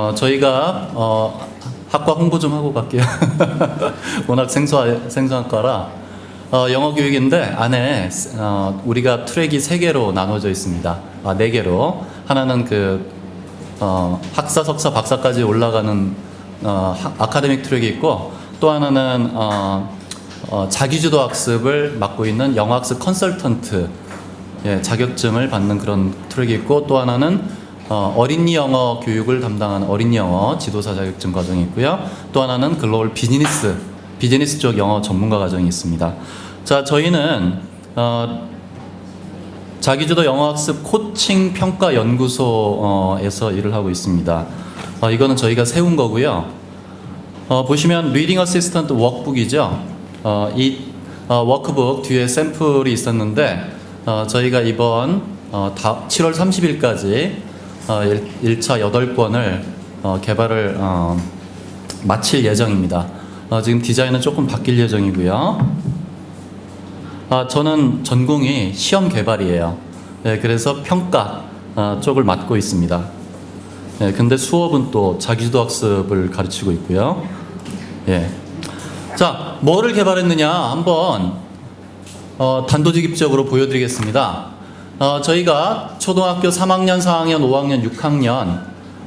어, 저희가 어, 학과 홍보 좀 하고 갈게요. 워낙 생소한 생소한 과라 어, 영어 교육인데 안에 어, 우리가 트랙이 세 개로 나눠져 있습니다. 아, 네 개로 하나는 그 어, 학사, 석사, 박사까지 올라가는 어, 하- 아카데믹 트랙이 있고 또 하나는 어, 어, 자기주도 학습을 맡고 있는 영어학습 컨설턴트 예, 자격증을 받는 그런 트랙이 있고 또 하나는 어, 어린이 영어 교육을 담당하는 어린이 영어 지도사 자격증 과정이 있고요. 또 하나는 글로벌 비즈니스 비즈니스 쪽 영어 전문가 과정이 있습니다. 자, 저희는 어, 자기주도 영어학습 코칭 평가 연구소에서 일을 하고 있습니다. 어, 이거는 저희가 세운 거고요. 어, 보시면 리딩 어시스턴트 워크북이죠. 어, 이 어, 워크북 뒤에 샘플이 있었는데 어, 저희가 이번 어, 다, 7월 30일까지 어, 1, 차 8권을 어, 개발을 어, 마칠 예정입니다. 어, 지금 디자인은 조금 바뀔 예정이고요. 아, 저는 전공이 시험 개발이에요. 예, 그래서 평가 아, 쪽을 맡고 있습니다. 예, 근데 수업은 또 자기주도 학습을 가르치고 있고요. 예. 자, 뭐를 개발했느냐 한번 어, 단도직입적으로 보여드리겠습니다. 어, 저희가 초등학교 3학년, 4학년, 5학년, 6학년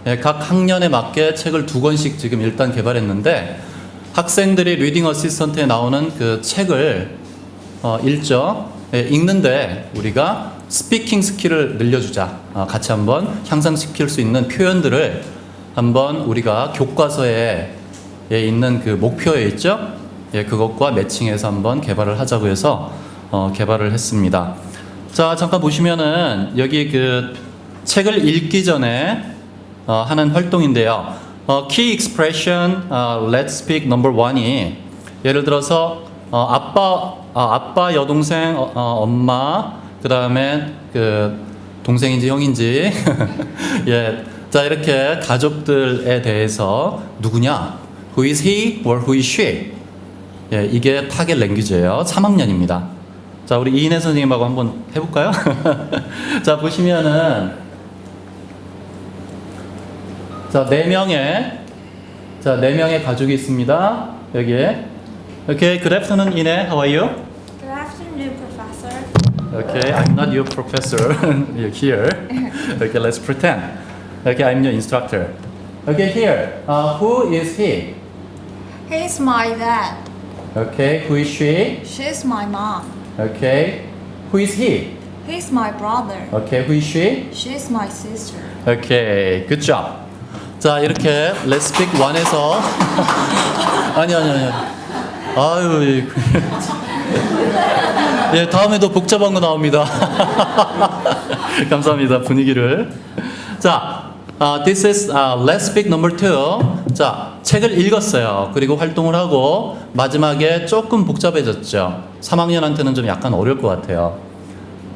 예, 각 학년에 맞게 책을 두 권씩 지금 일단 개발했는데 학생들이 리딩 어시스턴트에 나오는 그 책을 어, 읽죠. 예, 읽는데 우리가 스피킹 스킬을 늘려주자. 어, 같이 한번 향상시킬 수 있는 표현들을 한번 우리가 교과서에 예, 있는 그 목표에 있죠. 예, 그것과 매칭해서 한번 개발을 하자고 해서 어, 개발을 했습니다. 자, 잠깐 보시면은 여기 그 책을 읽기 전에 어, 하는 활동인데요. 어, key expression, 어, let's speak number one이 예를 들어서 어, 아빠, 아, 아빠, 여동생, 어, 어, 엄마, 그 다음에 그 동생인지 형인지, 예, 자 이렇게 가족들에 대해서 누구냐, who is he or who is she, 예, 이게 타겟 랭귀지예요. 3학년입니다. 자, 우리 이인혜 선생님하고 한번 해볼까요? 자, 보시면은 자, 네 명의 자, 네 명의 가족이 있습니다. 여기에. Okay, good afternoon, Ine. How are you? Good afternoon, Professor. Okay, I'm not your professor. You're here. Okay, let's pretend. Okay, I'm your instructor. Okay, here. Uh, who is he? He's my dad. Okay, who is she? She's my mom. Okay, who is he? He's my brother. Okay, who is she? She's my sister. Okay, good job. 자, 이렇게 Let's Speak 1에서 아니 아니 아니. 아유. 예. 예, 다음에도 복잡한 거 나옵니다. 감사합니다. 분위기를. 자, 아, this is 아, Let's Speak number two. 자, 책을 읽었어요. 그리고 활동을 하고 마지막에 조금 복잡해졌죠. 3학년한테는 좀 약간 어려울 것 같아요.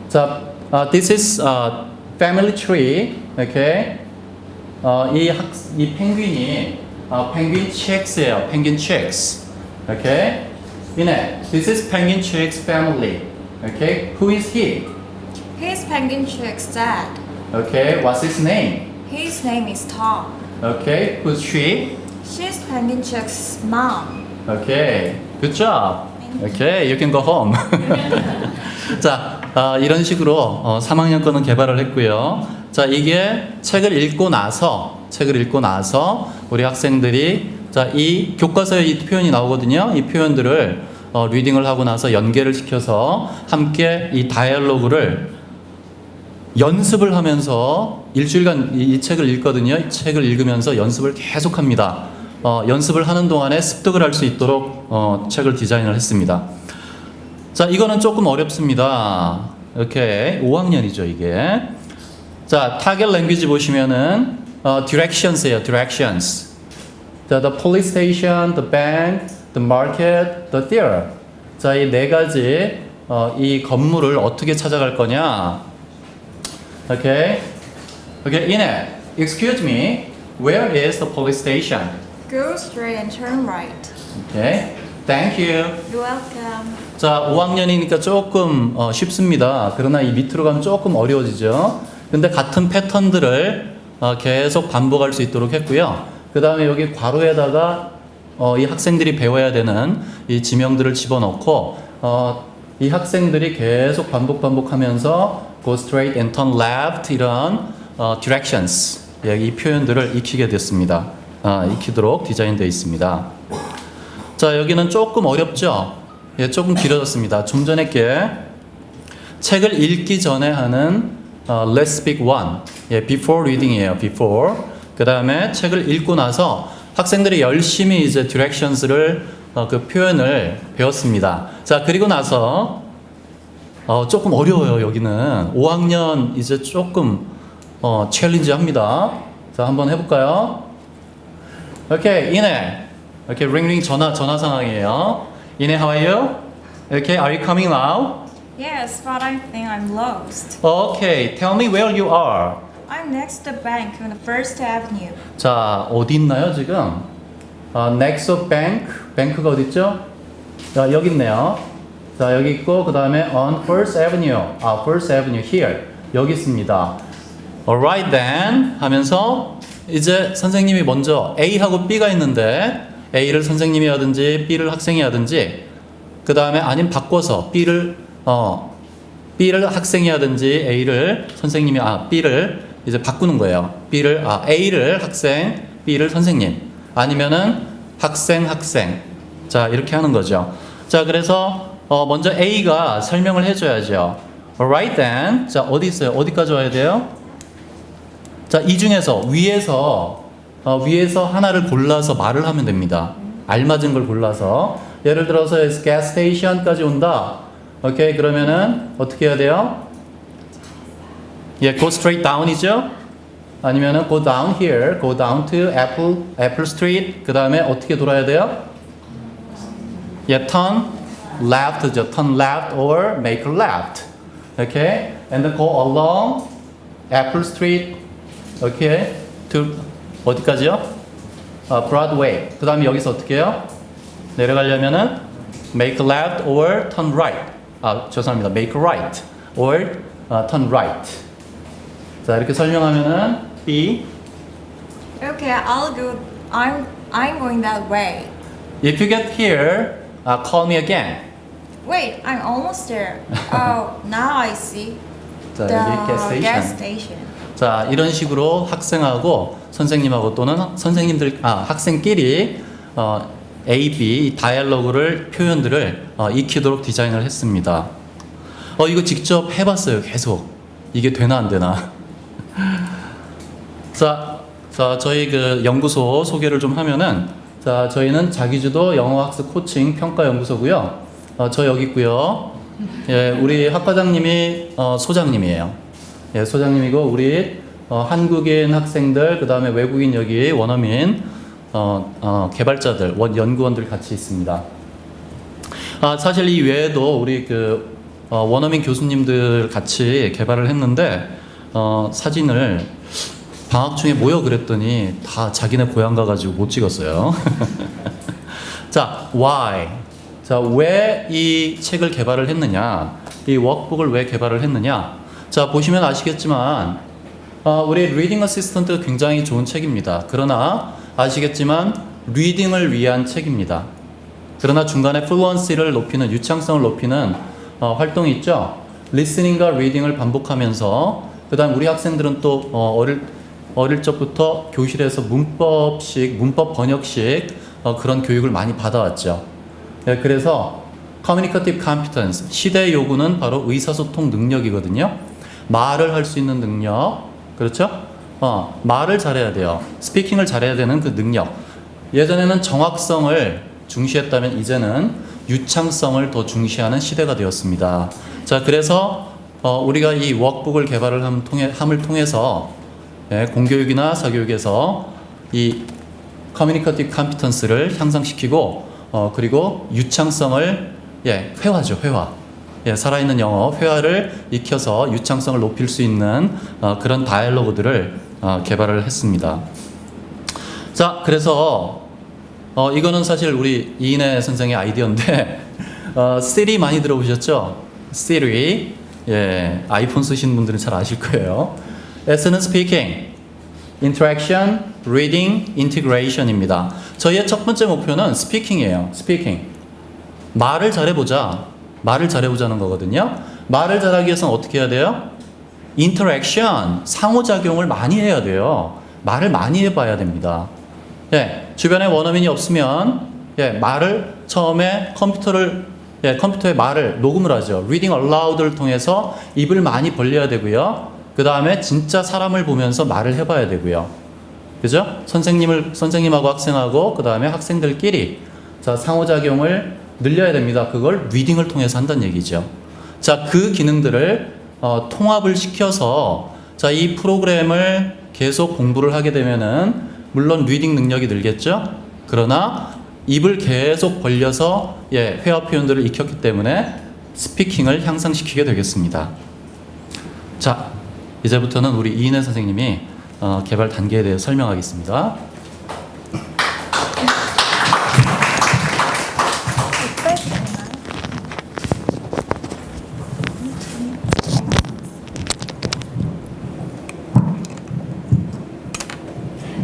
자, 아, this is 아, family tree. Okay. 어, 이 학, 이 펭귄이 어, 펭귄 chicks예요. 펭귄 chicks. Okay. 이네, this is penguin chicks family. Okay. Who is he? He's Penguin Chick's dad. Okay. What's his name? His name is Tom. Okay. Who's she? She's Penguin Chick's mom. Okay. Good job. Okay. You can go home. 자, 아, 이런 식으로 어, 3학년 거는 개발을 했고요. 자, 이게 책을 읽고 나서 책을 읽고 나서 우리 학생들이 자, 이 교과서에 이 표현이 나오거든요. 이 표현들을 어, 리딩을 하고 나서 연계를 시켜서 함께 이 다이얼로그를 연습을 하면서 일주일간 이, 이 책을 읽거든요. 이 책을 읽으면서 연습을 계속합니다. 어, 연습을 하는 동안에 습득을 할 수 있도록 어, 책을 디자인을 했습니다. 자, 이거는 조금 어렵습니다. 이렇게 5학년이죠, 이게. 자, 타겟 랭귀지 보시면은 어, directions예요, directions. 자, the police station, the bank, the market, the theater. 자, 이 네 가지 어, 이 건물을 어떻게 찾아갈 거냐? Okay. Okay, Ine, excuse me. Where is the police station? Go straight and turn right. Okay. Thank you. You're welcome. 자, 5학년이니까 조금 어, 쉽습니다. 그러나 이 밑으로 가면 조금 어려워지죠. 근데 같은 패턴들을 어, 계속 반복할 수 있도록 했고요. 그 다음에 여기 괄호에다가 어, 이 학생들이 배워야 되는 이 지명들을 집어넣고 어, 이 학생들이 계속 반복 반복하면서 go straight and turn left 이런 어, directions 예, 이 표현들을 익히게 됐습니다. 아, 익히도록 디자인되어 있습니다. 자 여기는 조금 어렵죠? 예, 조금 길어졌습니다. 좀 전에 게 책을 읽기 전에 하는 어, Let's Speak One, 예, Before Reading이에요. Before. 그 다음에 책을 읽고 나서 학생들이 열심히 이제 Directions를 어, 그 표현을 배웠습니다. 자 그리고 나서 어, 조금 어려워요. 여기는 5학년 이제 조금 어, 챌린지 합니다. 자 한번 해볼까요? 오케이 이네. 오케이 링링 전화 전화 상황이에요. 이네 how are you? Okay, are you coming now? Yes, but I think I'm lost. Okay, tell me where you are. I'm next to the bank on the First Avenue. 자, 어디 있나요, 지금? 아, next bank. 뱅크가 어디 있죠? 자, 여기 있네요. 자, 여기 있고, 그 다음에 on First Avenue. 아, First Avenue here. 여기 있습니다. Alright then. 하면서 이제 선생님이 먼저 A하고 B가 있는데 A를 선생님이 하든지 B를 학생이 하든지 그 다음에 아니면 바꿔서 B를 어 B를 학생이 하든지 A를 선생님이 아 B를 이제 바꾸는 거예요. B를 아 A를 학생, B를 선생님 아니면은 학생 학생 자 이렇게 하는 거죠. 자 그래서 어 먼저 A가 설명을 해줘야죠. Alright then 자 어디 있어요? 어디까지 와야 돼요? 자 이 중에서 위에서 어, 위에서 하나를 골라서 말을 하면 됩니다. 알맞은 걸 골라서 예를 들어서 gas station까지 온다. 오케이 그러면은 어떻게 해야 돼요? 예, go straight down이죠. 아니면은 go down here, go down to Apple Apple Street. 그 다음에 어떻게 돌아야 돼요? 예, turn left죠. turn left or make a left. Okay, and then go along Apple Street. Okay, to 어디까지요? 아, Broadway. 그 다음에 여기서 어떻게 해요? 내려가려면은 make left or turn right. 아, 죄송합니다. make right or 아, turn right. 자, 이렇게 설명하면은 B. Okay, I'll go. I'm I'm going that way. If you get here, uh, call me again. Wait, I'm almost there. oh, now I see. 자, the 여기 gas station. gas station. 자, 이런 식으로 학생하고 선생님하고 또는 선생님들, 아, 학생끼리 어, A, B 이 다이얼로그를 표현들을 어, 익히도록 디자인을 했습니다. 어, 이거 직접 해봤어요, 계속. 이게 되나 안 되나. 자, 자, 저희 그 연구소 소개를 좀 하면은, 자, 저희는 자기주도 영어학습 코칭 평가 연구소고요. 어, 저 여기 있고요. 예, 우리 학과장님이 어, 소장님이에요. 예, 소장님이고 우리 어, 한국인 학생들 그 다음에 외국인 여기 원어민 어, 어, 개발자들 원 연구원들 같이 있습니다. 아 사실 이 외에도 우리 그 어, 원어민 교수님들 같이 개발을 했는데 어, 사진을 방학 중에 모여 그랬더니 다 자기네 고향 가가지고 못 찍었어요. 자, why? 자, 왜 이 책을 개발을 했느냐? 이 워크북을 왜 개발을 했느냐? 자, 보시면 아시겠지만, 어, 우리 리딩 어시스턴트 굉장히 좋은 책입니다. 그러나 아시겠지만, 리딩을 위한 책입니다. 그러나 중간에 플루언시를 높이는, 유창성을 높이는 어, 활동이 있죠. 리스닝과 리딩을 반복하면서, 그 다음 우리 학생들은 또 어, 어릴, 어릴 적부터 교실에서 문법식, 문법 번역식 어, 그런 교육을 많이 받아왔죠. 네, 그래서 communicative competence 시대의 요구는 바로 의사소통 능력이거든요. 말을 할 수 있는 능력, 그렇죠? 어, 말을 잘해야 돼요. 스피킹을 잘해야 되는 그 능력. 예전에는 정확성을 중시했다면 이제는 유창성을 더 중시하는 시대가 되었습니다. 자, 그래서 어, 우리가 이 워크북을 개발을 함 통해, 함을 통해서 예, 공교육이나 사교육에서 이 커뮤니커티브 컴피턴스를 향상시키고 어, 그리고 유창성을 예, 회화죠, 회화. 예, 살아있는 영어 회화를 익혀서 유창성을 높일 수 있는 어, 그런 다이얼로그들을 어, 개발을 했습니다. 자, 그래서 어, 이거는 사실 우리 이인혜 선생의 아이디어인데 어, 시리 많이 들어보셨죠? 시리 예, 아이폰 쓰시는 분들은 잘 아실 거예요. S는 speaking, interaction, reading, integration입니다. 저희의 첫 번째 목표는 스피킹이에요. 스피킹. 말을 잘해보자. 말을 잘해보자는 거거든요. 말을 잘하기 위해서는 어떻게 해야 돼요? interaction, 상호작용을 많이 해야 돼요. 말을 많이 해봐야 됩니다. 예, 주변에 원어민이 없으면 예, 말을 처음에 컴퓨터를 예, 컴퓨터에 말을 녹음을 하죠. reading aloud를 통해서 입을 많이 벌려야 되고요. 그 다음에 진짜 사람을 보면서 말을 해봐야 되고요. 그죠? 선생님을 선생님하고 학생하고 그 다음에 학생들끼리 자 상호작용을 늘려야 됩니다. 그걸 리딩을 통해서 한다는 얘기죠. 자그 기능들을 어, 통합을 시켜서 자이 프로그램을 계속 공부를 하게 되면은 물론 리딩 능력이 늘겠죠. 그러나 입을 계속 벌려서 예 회화 표현들을 익혔기 때문에 스피킹을 향상시키게 되겠습니다. 자 이제부터는 우리 이인혜 선생님이 어, 개발 단계에 대해 설명하겠습니다.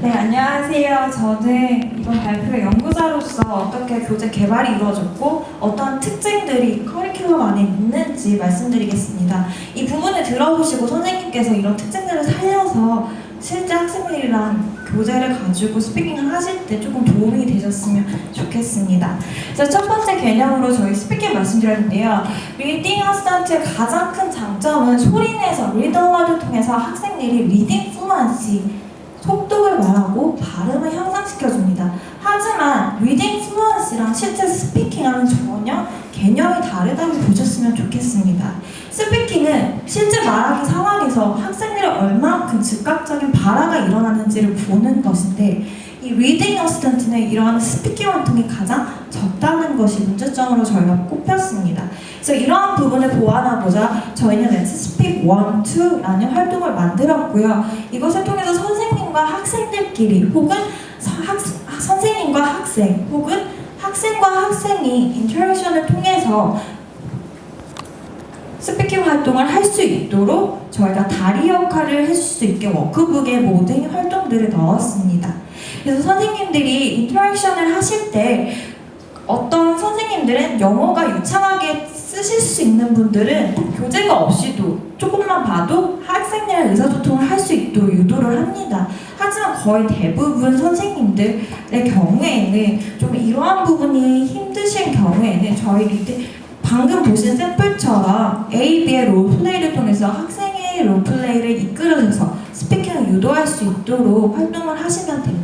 네, 안녕하세요. 저는 이번 발표의 연구자로서 어떻게 교재 개발이 이루어졌고 어떤 특징들이 커리큘럼 안에 있는지 말씀드리겠습니다. 이 부분을 들어보시고 선생님께서 이런 특징들을 살려서 실제 학생들이랑 교재를 가지고 스피킹을 하실 때 조금 도움이 되셨으면 좋겠습니다. 그래서 첫 번째 개념으로 저희 스피킹 말씀드렸는데요. 리딩 어스턴트의 가장 큰 장점은 소리내서 리더워드 통해서 학생들이 리딩 플루언시 속도를 말하고 발음을 향상시켜줍니다. 하지만 리딩 플루언시랑 실제 스피킹하는 전혀 개념이 다르다고 보셨으면 좋겠습니다. 스피킹은 실제 말하기 상황에서 학생들이 얼만큼 즉각적인 발화가 일어나는지를 보는 것인데 이 리딩 어스턴트는 이러한 스피킹 활동이 가장 적다는 것이 문제점으로 저희가 꼽혔습니다. 그래서 이러한 부분을 보완하고자 저희는 Let's Speak 1, 2라는 활동을 만들었고요. 이것을 통해서 선생님과 학생들끼리 혹은 서- 학, 선생님과 학생 혹은 학생과 학생이 인터랙션을 통해서 스피킹 활동을 할 수 있도록 저희가 다리 역할을 해줄 수 있게 워크북에 모든 활동들을 넣었습니다. 그래서 선생님들이 인터랙션을 하실 때 어떤 선생님들은 영어가 유창하게 쓰실 수 있는 분들은 교재가 없이도 조금만 봐도 학생들의 의사소통을 할 수 있도록 유도를 합니다. 하지만 거의 대부분 선생님들의 경우에는 좀 이러한 부분이 힘드신 경우에는 저희 리드 방금 보신 샘플처럼 A, B의 롤플레이를 통해서 학생의 롤플레이를 이끌어줘서 스피킹을 유도할 수 있도록 활동을 하시면 됩니다.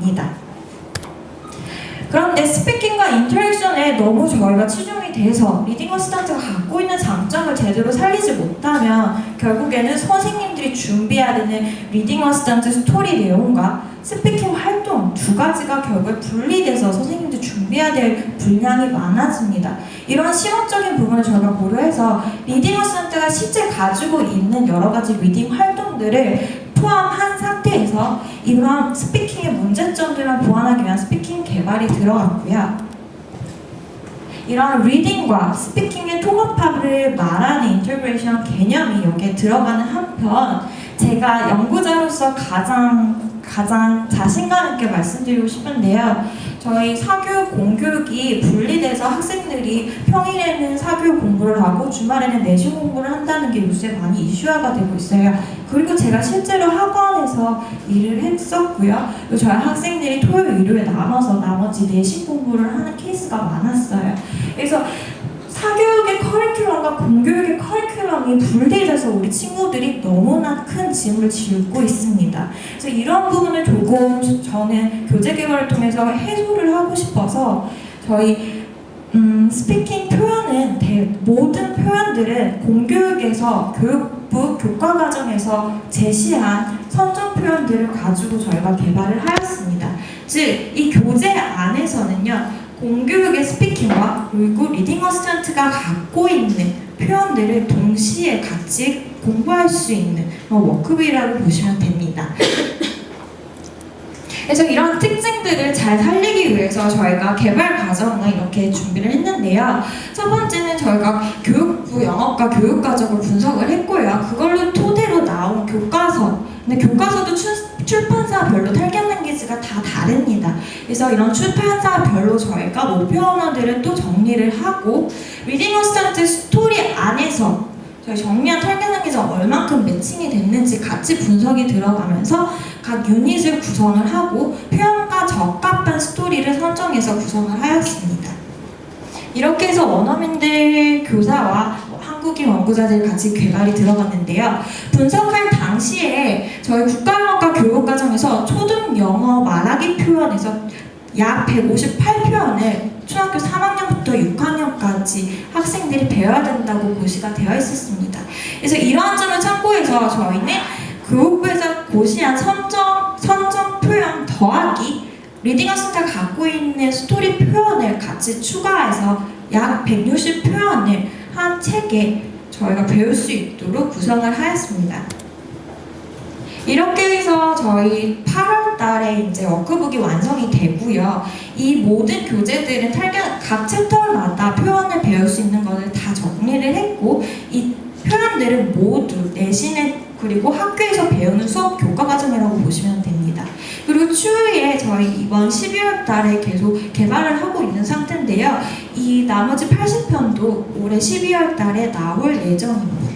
그런데 스피킹과 인터랙션에 너무 저희가 치중이 돼서 리딩 어시스턴트가 갖고 있는 장점을 제대로 살리지 못하면 결국에는 선생님들이 준비해야 되는 리딩 어시스턴트 스토리 내용과 스피킹 활동 두 가지가 결국에 분리돼서 선생님들 준비해야 될 분량이 많아집니다. 이런 실험적인 부분을 저희가 고려해서 리딩 어시스턴트가 실제 가지고 있는 여러 가지 리딩 활동들을 포함한 상태에서 이러한 스피킹의 문제점들을 보완하기 위한 스피킹 개발이 들어갔고요. 이러한 리딩과 스피킹의 통합합을 말하는 인터그레이션 개념이 여기에 들어가는 한편 제가 연구자로서 가장 가장 자신감 있게 말씀드리고 싶은데요. 저희 사교육 공교육이 분리돼서 학생들이 평일에는 사교육 공부를 하고 주말에는 내신 공부를 한다는 게 요새 많이 이슈화가 되고 있어요. 그리고 제가 실제로 학원에서 일을 했었고요. 저희 학생들이 토요일, 일요일 나눠서 나머지 내신 공부를 하는 케이스가 많았어요. 그래서 사교육의 커리큘럼과 공교육의 커리큘럼이 분리돼서 우리 친구들이 너무나 큰 짐을 지고 있습니다. 그래서 이런 부분을 조금 저는 교재 개발을 통해서 해소를 하고 싶어서 저희 음, 스피킹 표현은 대, 모든 표현들은 공교육에서 교육부 교과 과정에서 제시한 선정 표현들을 가지고 저희가 개발을 하였습니다. 즉 이 교재 안에서는요 공교육의 스피킹과 그리고 리딩 어스턴트가 갖고 있는 표현들을 동시에 같이 공부할 수 있는 어, 워크북이라고 보시면 됩니다. 그래서 이런 특징들을 잘 살리기 위해서 저희가 개발 과정을 이렇게 준비를 했는데요. 첫 번째는 저희가 교육부 영어과 교육 과정을 분석을 했고요. 그걸로 토대로 나온 교과서. 근데 교과서도 출, 출판사별로 탈견 랭귀지가 다 다릅니다. 그래서 이런 출판사별로 저희가 목표 언어들을 또 정리를 하고 리딩 어스턴트 스토리 안에서 저희 정리한 탈견 랭귀지가 얼만큼 매칭이 됐는지 같이 분석이 들어가면서 각 유닛을 구성을 하고 표현과 적합한 스토리를 선정해서 구성을 하였습니다. 이렇게 해서 원어민들 교사와 한국인 원고자들 같이 개발이 들어갔는데요. 분석할 당시에 저희 국가영어과 교육 과정에서 초등 영어 말하기 표현에서 약 158표현을 초등학교 3학년부터 6학년까지 학생들이 배워야 된다고 고시가 되어 있었습니다. 그래서 이러한 점을 참고해서 저희는 교육부에서 고시한 선정, 선정 표현 더하기 리딩 어스가 갖고 있는 스토리 표현을 같이 추가해서 약 160 표현을 한 책에 저희가 배울 수 있도록 구성을 하였습니다. 이렇게 해서 저희 8월 달에 이제 워크북이 완성이 되고요. 이 모든 교재들은 탈견 각 챕터마다 표현을 배울 수 있는 것을 다 정리를 했고 이 표현들은 모두 내신에 그리고 학교에서 배우는 수업 교과 과정이라고 보시면 됩니다. 그리고 추후에 저희 이번 12월 달에 계속 개발을 하고 있는 상태인데요. 이 나머지 80편도 올해 12월 달에 나올 예정입니다.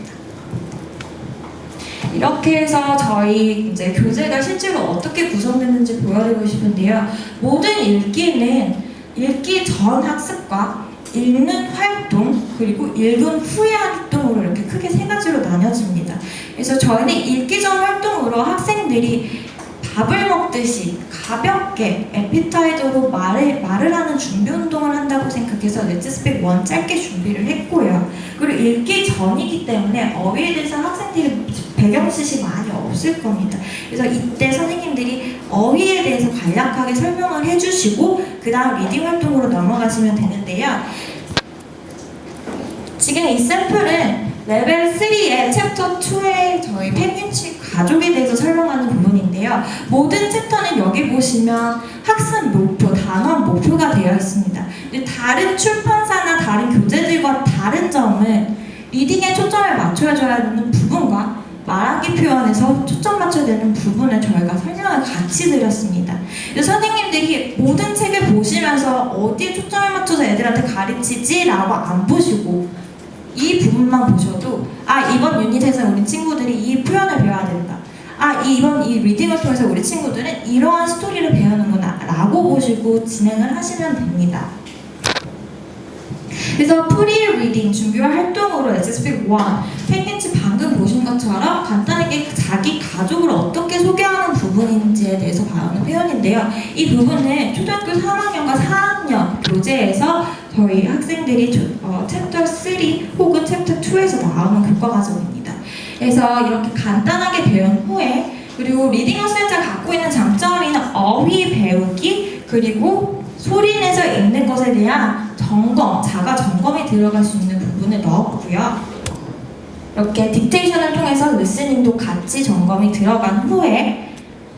이렇게 해서 저희 이제 교재가 실제로 어떻게 구성됐는지 보여드리고 싶은데요. 모든 읽기는 읽기 전 학습과 읽는 활동 그리고 읽은 후의 활동으로 이렇게 크게 세 가지로 나뉘어집니다. 그래서 저희는 읽기 전 활동으로 학생들이 밥을 먹듯이 가볍게 에피타이저로 말을, 말을 하는 준비 운동을 한다고 생각해서 렛츠 스펙 원 짧게 준비를 했고요. 그리고 읽기 전이기 때문에 어휘에 대해서 학생들이 배경 지식이 많이 없을 겁니다. 그래서 이때 선생님들이 어휘에 대해서 간략하게 설명을 해주시고 그 다음 리딩 활동으로 넘어가시면 되는데요. 지금 이 샘플은 레벨 3의 챕터 2의 저희 펭귄치 가족에 대해서 설명하는 부분인데요. 모든 챕터는 여기 보시면 학습 목표, 단원 목표가 되어 있습니다. 다른 출판사나 다른 교재들과 다른 점은 리딩에 초점을 맞춰줘야 되는 부분과 말하기 표현에서 초점 맞춰야 되는 부분을 저희가 설명을 같이 드렸습니다. 선생님들이 모든 책을 보시면서 어디에 초점을 맞춰서 애들한테 가르치지라고 안 보시고 이 부분만 보셔도 아 이번 유닛에서 우리 친구들이 이 표현을 배워야 된다. 아 이번 이 리딩을 통해서 우리 친구들은 이러한 스토리를 배우는구나 라고 보시고 진행을 하시면 됩니다. 그래서 프리 리딩 준비와 활동으로 SSP 1 펭귄치 방금 보신 것처럼 간단하게 자기 가족을 어떻게 소개하는 부분인지에 대해서 배우는 표현인데요. 이 부분은 초등학교 3학년과 4학년 교재에서 저희 학생들이 조- 어, 챕터 3 혹은 챕터 2에서 나오는 교과 과정입니다. 그래서 이렇게 간단하게 배운 후에 그리고 리딩 어센트가 갖고 있는 장점인 어휘 배우기 그리고 소리 내서 읽는 것에 대한 점검, 자가 점검이 들어갈 수 있는 부분을 넣었고요. 이렇게 딕테이션을 통해서 리스닝도 같이 점검이 들어간 후에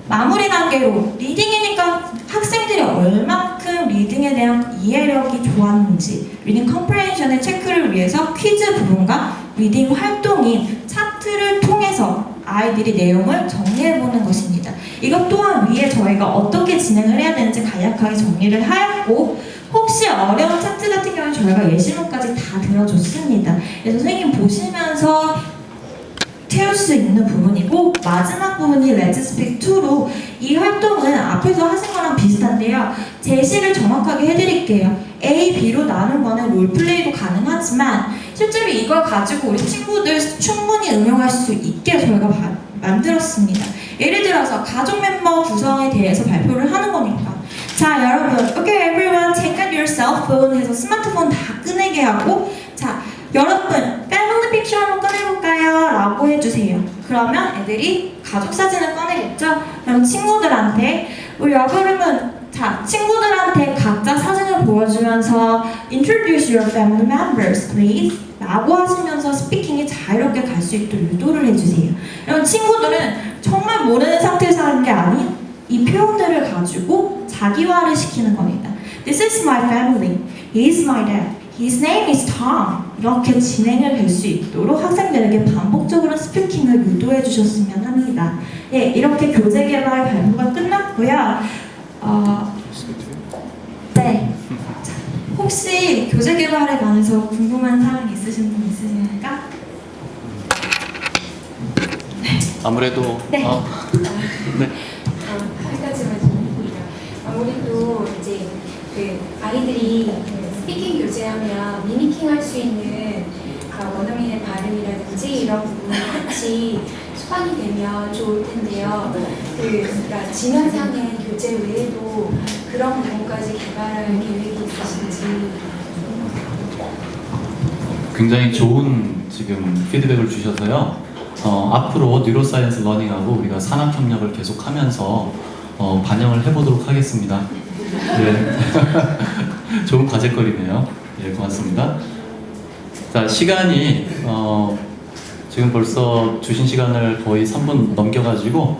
마무리 단계로 리딩이니까 학생들이 얼만큼 리딩에 대한 이해력이 좋았는지 리딩 컴프레hension의 체크를 위해서 퀴즈 부분과 리딩 활동인 차트를 통해서 아이들이 내용을 정리해보는 것입니다. 이것 또한 위에 저희가 어떻게 진행을 해야 되는지 간략하게 정리를 하였고 혹시 어려운 차트 같은 경우는 저희가 예시문까지 다 들어줬습니다. 그래서 선생님 보시면서 태울 수 있는 부분이고 마지막 부분이 레츠 스픽 2로 이 활동은 앞에서 하신 거랑 비슷한데요. 제시를 정확하게 해드릴게요. A, B로 나눈 거는 롤플레이도 가능하지만 실제로 이걸 가지고 우리 친구들 충분히 응용할 수 있게 저희가 바- 만들었습니다. 예를 들어서 가족 멤버 구성에 대해서 발표를 하는 거니까 자 여러분 Okay everyone take out your cell phone 해서 스마트폰 다 꺼내게 하고 자 여러분 패밀리 픽처 한번 꺼내볼까요? 라고 해주세요 그러면 애들이 가족 사진을 꺼내겠죠? 그럼 친구들한테 우리 여러분 자 친구들한테 각자 사진을 보여주면서 Introduce your family members please 라고 하시면서 스피킹이 자유롭게 갈 수 있도록 유도를 해주세요 그럼 친구들은 정말 모르는 상태에서 하는 게 아닌 이 표현들을 가지고 자기화를 시키는 겁니다. This is my family. He is my dad. His name is Tom. 이렇게 진행을 될 수 있도록 학생들에게 반복적으로 스피킹을 유도해 주셨으면 합니다. 예, 이렇게 교재 개발 발표가 끝났고요. 어, 네. 자, 혹시 교재 개발에 관해서 궁금한 사항 있으신 분 있으십니까? 아무래도 네. 어, 네. 어, 한 가지만. 아무래도 이제 그 아이들이 그 스피킹 교재하면 미미킹 할 수 있는 아, 원어민의 발음이라든지 이런 부분이 같이 수반이 되면 좋을 텐데요. 그 그러니까 지면상의 교재 외에도 그런 부분까지 개발할 계획이 있으신지 굉장히 좋은 지금 피드백을 주셔서요. 어, 앞으로 뉴로사이언스 러닝하고 우리가 산학 협력을 계속하면서 어, 반영을 해보도록 하겠습니다. 예. 좋은 과제거리네요. 예, 고맙습니다. 자, 시간이 어, 지금 벌써 주신 시간을 거의 3분 넘겨가지고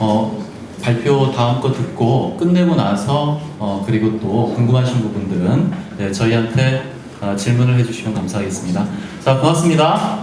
어, 발표 다음 거 듣고 끝내고 나서 어, 그리고 또 궁금하신 부분들은 네, 저희한테 어, 질문을 해주시면 감사하겠습니다. 자, 고맙습니다.